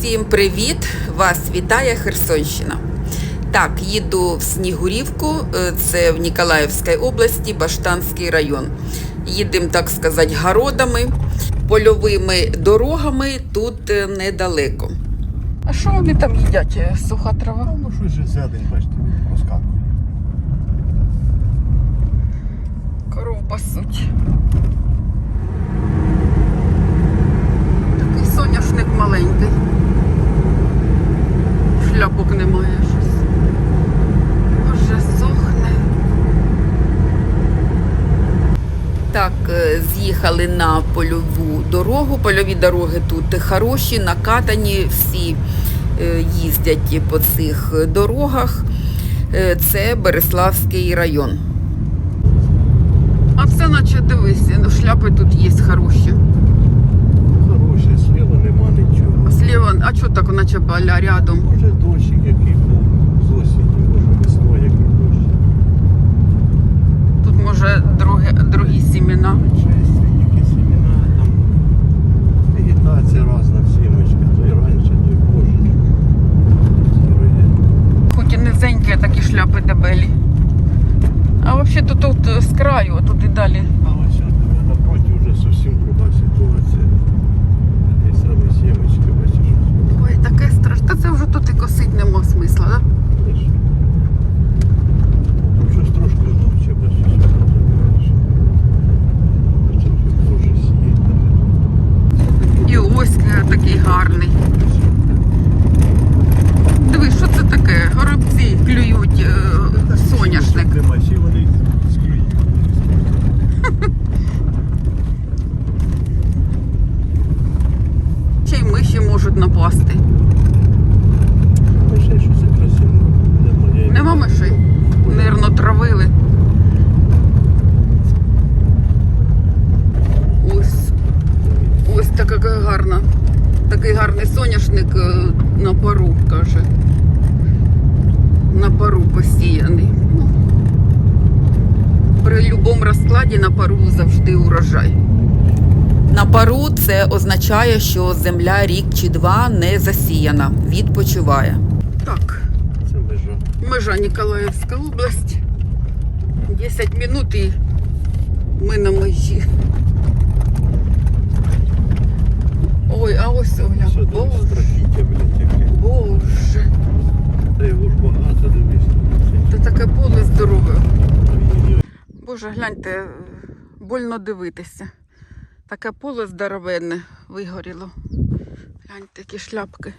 Усім привіт! Вас вітає Херсонщина. Так, їду в Снігурівку, е, це в Ніколаївській області, Баштанський район. Їдемо, так сказати, городами, польовими дорогами тут е, недалеко. А що вони там їдять? е, Суха трава? Ну, щось же зелень, бачите, розкакує. Коров пасуть. Такий соняшник маленький. Шляпок немає щось. Може, сохне. Так, з'їхали на польову дорогу. Польові дороги тут хороші, накатані, всі е, їздять по цих дорогах. Е, Це Береславський район. А це наче дивись, ну шляпи тут є хороші. Хороше, сліва нема нічого. А сліва, а чого так наче поля рядом? Може дощик який був з осені, може весною який дощ. Тут може другі, другі сімена. Шестерні, які семена, там вегетація різна, сімочки, то і раніше, то й позже. Хоч і низенькі, такі шляпи дебелі. А взагалі тут, тут е, з краю, а тут і далі. А ось от напроти вже зовсім друга ситуація. Такі самі сімочки, бачиш. Ой, таке страшне. Та це вже тут і косить нема смисла, да? Бачиш? Тут щось трошки ночі, бачиш. бачиш. Бачиш, Боже, сіє. І ось е, такий гарний. Диви, що це таке? Горобці клюють е, соняшник. Вони. Ще й миші можуть напасти. Ще щось красиво. Нема мишей? Нирно травили. Ось, ось така гарна. Такий гарний соняшник е, на пару, каже. На пару посіяний. Ну, При будь-якому розкладі на пару завжди урожай. На пару це означає, що земля рік чи два не засіяна, відпочиває. Так, Це межа. Межа Ніколаївська область. 10 минут і ми на межі. Ой, а ось Все Оля. дуже Боже, страхіття, блядь, яке. Боже. Та його ж багато дивись. Це таке поле здорове. Ой-ой-ой. Боже, гляньте, больно дивитися. Таке поле здоровенне вигоріло. Гляньте, які шляпки.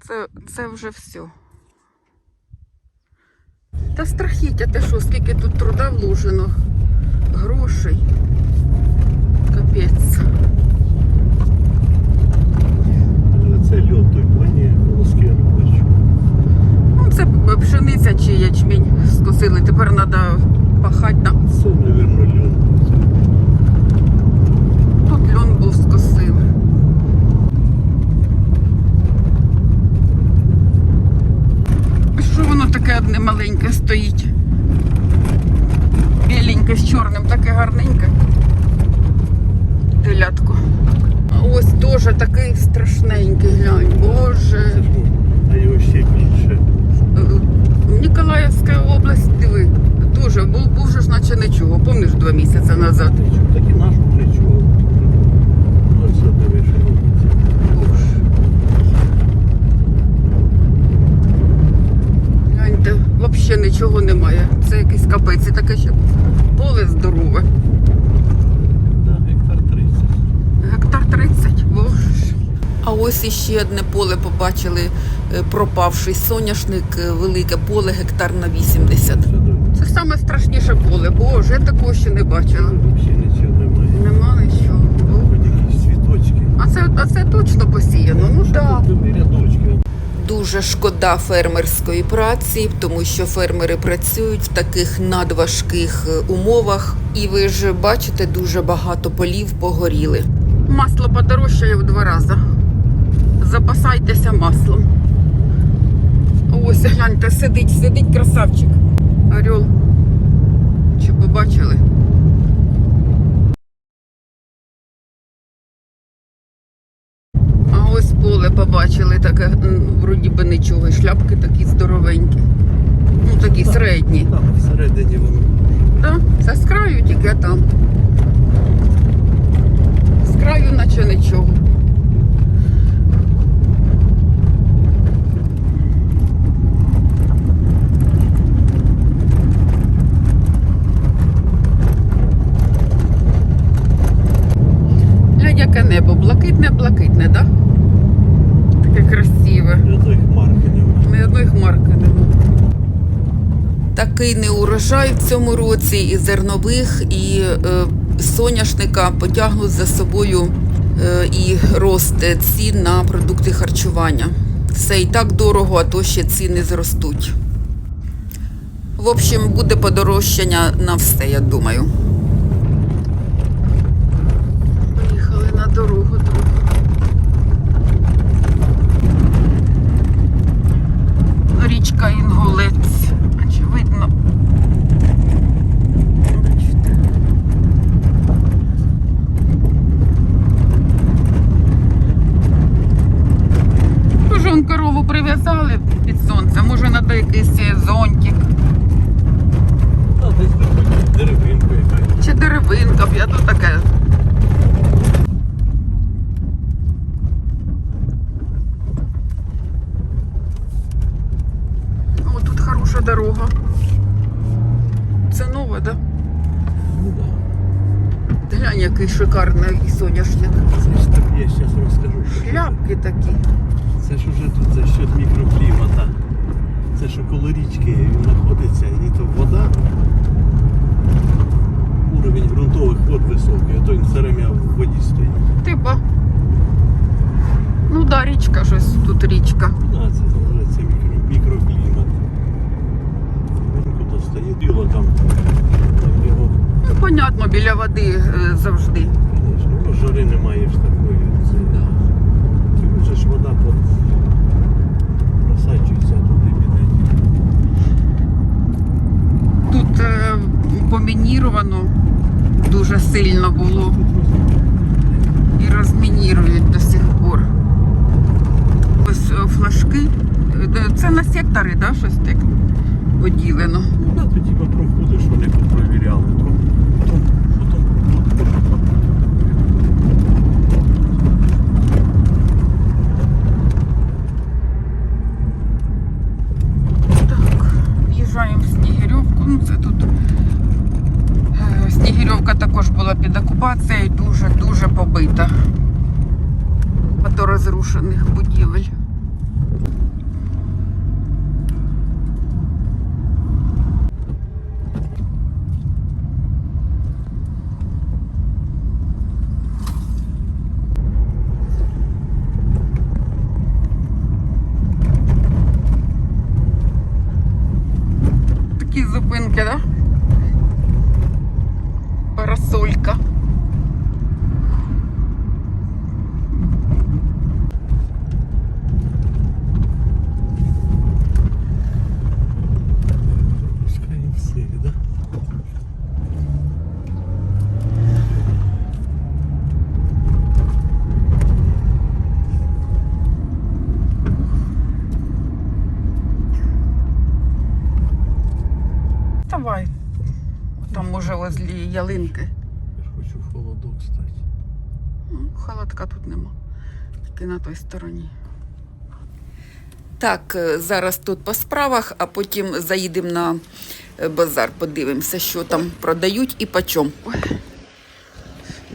Це, це вже все. Та страхіття, те що, скільки тут труда вложено, грошей. Капець. Це льот той плані, волоски я не бачу. Ну, це пшениця чи ячмінь скосили. Тепер треба пахати на Це, мабуть, льон. Тут льон був скосили. Що воно таке одне маленьке стоїть? Біленьке з чорним, таке гарненьке. Телятко. А ось теж такий страшненький, глянь, боже. А його ще більше. Ніколаївська область, диви, дуже, був, був же ж наче нічого, пам'ятаєш два місяці назад. Так і наш був нічого. Робиться. Гляньте, взагалі нічого немає. Це якийсь капець, таке ще поле здорове. Гектар 30. Гектар 30, боже. А ось іще одне поле побачили, пропавший соняшник, е, велике поле, гектар на 80. Це. Саме страшніше поле. Боже, я такого ще не бачила. Взагалі нічого немає. Нема нічого. А це, а це точно посіяно? Ну так. Дуже шкода фермерської праці, тому що фермери працюють в таких надважких е, умовах, і ви ж бачите, дуже багато полів погоріли. Масло подорожчає в два рази. Запасайтеся маслом. Ось гляньте, сидить, сидить красавчик. Орел. Чи побачили? А Ось поле побачили, таке, вроді би нічого, шляпки такі здоровенькі. Ну, такі середні. Там всередині воно. Так, це з краю тільки там. З краю наче нічого. Глянь, яке небо, блакитне, блакитне, так? Да? Таке красиве. І одної хмарки немає. Ні одної хмарки нема. Такий неурожай в цьому році і зернових, і е, соняшника потягнуть за собою е, і рост цін на продукти харчування. Все і так дорого, а то ще ціни зростуть. В общем, буде подорожчання на все, я думаю. Поїхали на дорогу річка Інгулець. дерева. Да? Ну. Да. Глянь, який шикарний соняшник. Це ж так, я зараз розкажу. Шляпки такі. Це ж вже тут за що мікроклімата. Це що коло річки знаходиться і то вода. Уровень ґрунтових вод високий, а то він все время в воді стоїть. Типа. Ну да, річка щось тут річка. Ну 15. Біля води е, завжди. ну, жари немає ж такої. Це, да. Ж вода просачується туди піде. Тут е, помініровано дуже сильно було і розмінірують до сих пор. Ось е, флажки. Е, Це на сектори, да, щось так поділено. Ну да, типа проходиш, вони тут провіряли. Також була під окупацією, дуже-дуже побита. Ото розрушених будівель. Такі зупинки, да? Парасолька. Пускаємо всіх, да? Давай. Там уже возле ялинки. Я ж хочу в холодок стати. Ну, Холодка тут нема. Тільки на той стороні. Так, е, зараз тут по справах, а потім заїдемо на е, базар, подивимося, що там продають і по чому.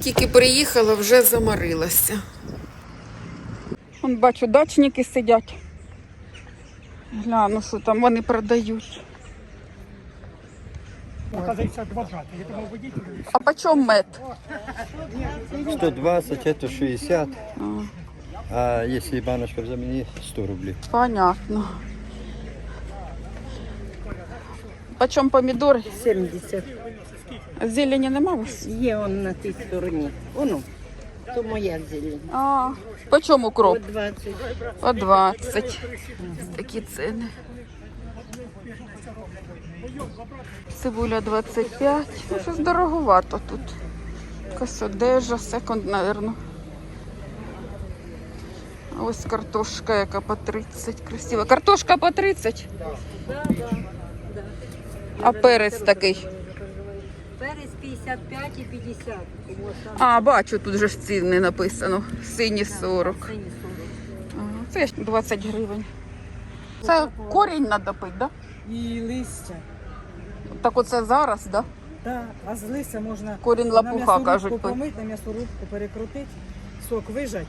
Тільки приїхала, вже заморилася. Вон бачу, дачники сидять. Гляну, що там вони продають. Оказывается. Я думал. А по чому мед? 120, это 60. А, А если баночка в 100 рублей. понятно. По чому помідори? 70. Зелені нема у вас? Є он на тій стороні. Воно. То моя зелень. А, по чому укроп? По 20. По 20. Такі ціни. Цибуля 25. Ну, щось дороговато тут. Якась одежа, секонд, напевно. Ось картошка, яка по 30 красива. Картошка по 30? А перець такий. Перець 55 і 50. А, бачу, тут же ж ціни написано. Сині 40. Ага, Це 20 гривень. Це корінь треба пити, так? І листя. Так оце зараз, так? Да? Да, а з листя можна Корінь на лапуха, м'ясорубку кажуть. помити, на м'ясорубку перекрутити, сок вижать.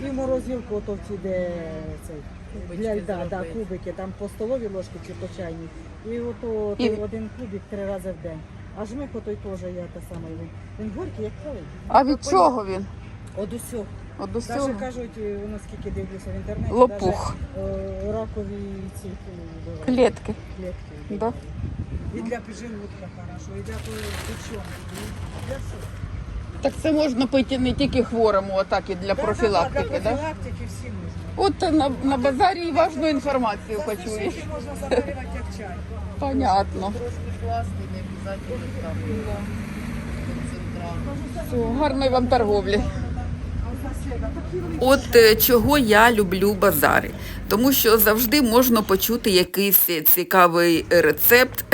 І в морозилку, ото в де цей, для льда, да, кубики, там по столовій ложці чи по чайній. І ото І- той один кубик три рази в день. А жмих отой теж я те саме. Він, він горький, як коли. А від чого він? От усього. От усього? Навіть кажуть, е, наскільки дивлюся в інтернеті, Лопух. навіть, е, ракові ці е, бувають, Клітки. клітки. Да? І для піджелудка хорошо, і для всього. Так це можна пити не тільки хворому, а так і для профілактики? Да? профілактики всі можна. От на, на базарі і важну інформацію почуєш. Суші можна заварювати як чай. Понятно. трошки власний не Все, гарної вам торговлі. От е, чого я люблю базари, тому що завжди можна почути якийсь цікавий рецепт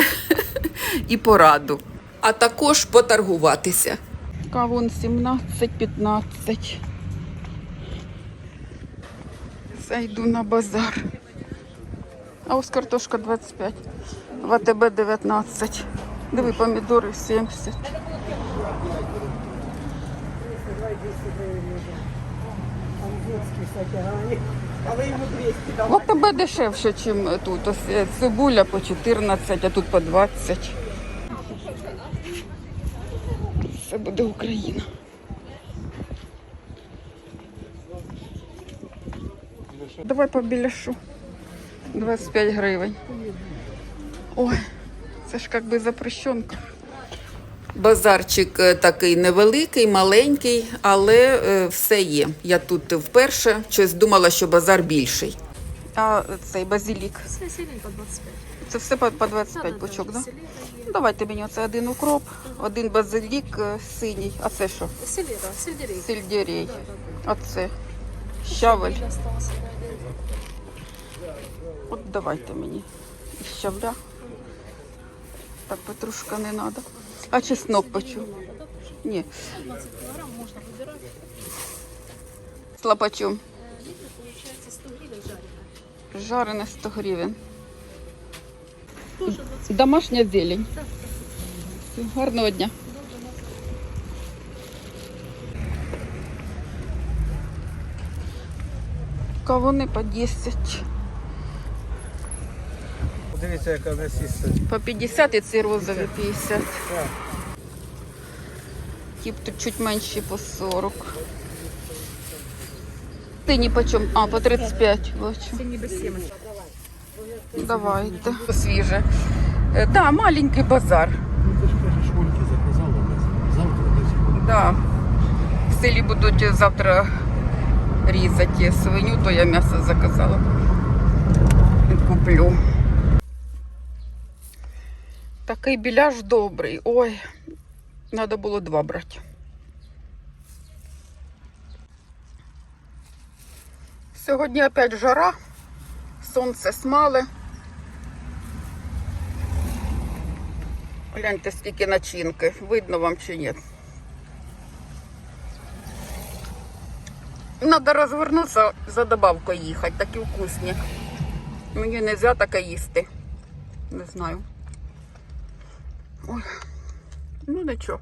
і пораду, а також поторгуватися. Кавун 17-15. Зайду на базар. А ось картошка 25. В АТБ 19. Диви, помідори 70. А ви йому 200 В АТБ дешевше, ніж тут. Ось е, цибуля по 14, а тут по 20. Це буде Україна. Давай по біляшу. 25 гривень. Ой, це ж як би запрещенка. Базарчик е, такий невеликий, маленький, але е, все є. Я тут вперше щось думала, що базар більший. А цей базилік. Це сілень по 25. Це все по, по 25 пучок, так? Да? Ну, давайте мені оце один укроп, один базилік е, синій. А це що? Селера, сельдерей. Сельдерей. А це щавель. От давайте мені щавля. Так, петрушка не треба. А чеснок почу? Ні. 15 кг можна вибирати. Слапачом. Получається 100 гривень жарена. Жарене 100 гривень. Домашня зелень. Гарного дня. Кавуни по 10. Дивіться, яка м'ясіста. По 50 і ці розові 50. Тіп тут чуть менші по 40. Ти по чому? А, по 35 бачу. Це ніби сімен. Давайте. Свіже. Так, да, маленький базар. Ну ти ж кажеш, Ольки заказала, ми завтра десь будемо. Да. В селі будуть завтра різати свиню, то я м'ясо заказала. І Куплю. Такий біляш добрий. Ой, треба було два брати. Сьогодні опять жара, сонце смале. Гляньте, скільки начинки. Видно вам чи ні? Надо розвернутися за добавкою їхати, такі вкусні. Мені не можна таке їсти. Не знаю. Ой. Ну нічого.